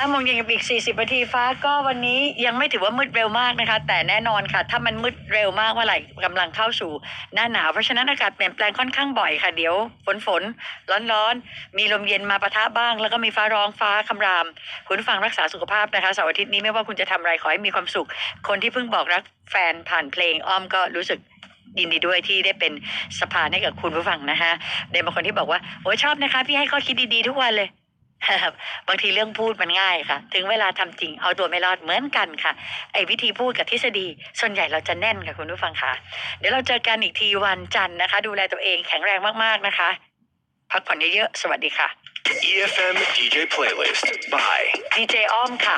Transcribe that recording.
ห้าโมงเย็นกับอีก40นาทีฟ้าก็วันนี้ยังไม่ถือว่ามืดเร็วมากนะคะ แต่แน่นอนค่ะ ถ้ามันมืดเร็วมากเมื่อไหร่กำลังเข้าสู่หน้าหนาว เพราะฉะนั้นอากาศเปลี่ยนแปลงค่อนข้างบ่อยค่ะเดี๋ยวฝนฝนร้อนร้อนๆมีลมเย็นมาปะทะบ้าง แล้วก็มีฟ้าร้องฟ้าคำราม คุณฟังรักษาสุขภาพนะคะเสาร์อาทิตย์นี้ไม่ว่าคุณจะทำอะไรขอให้มีความสุข คนที่เพิ่งบอกรักแฟนผ่านเพลงอ้อมก็รู้สึกยินดีด้วยที่ได้เป็นสะพานให้กับคุณผู้ฟังนะคะเดนบางคนที่บอกว่าโอ้ชอบนะคะ พี่ให้ข้อคิดดีๆทุกวันเลย บางทีเรื่องพูดมันง่ายค่ะ ถึงเวลาทำจริงเอาตัวไม่รอดเหมือนกันค่ะ ไอ้วิธีพูดกับทฤษฎี ส่วนใหญ่เราจะแน่นค่ะคุณผู้ฟังค่ะ เดี๋ยวเราเจอกันอีกทีวันจันทร์นะคะ ดูแลตัวเองแข็งแรงมากๆนะคะ พักผ่อนเยอะๆ สวัสดีค่ะ EFM DJ playlist by ดีเจอ้อมค่ะ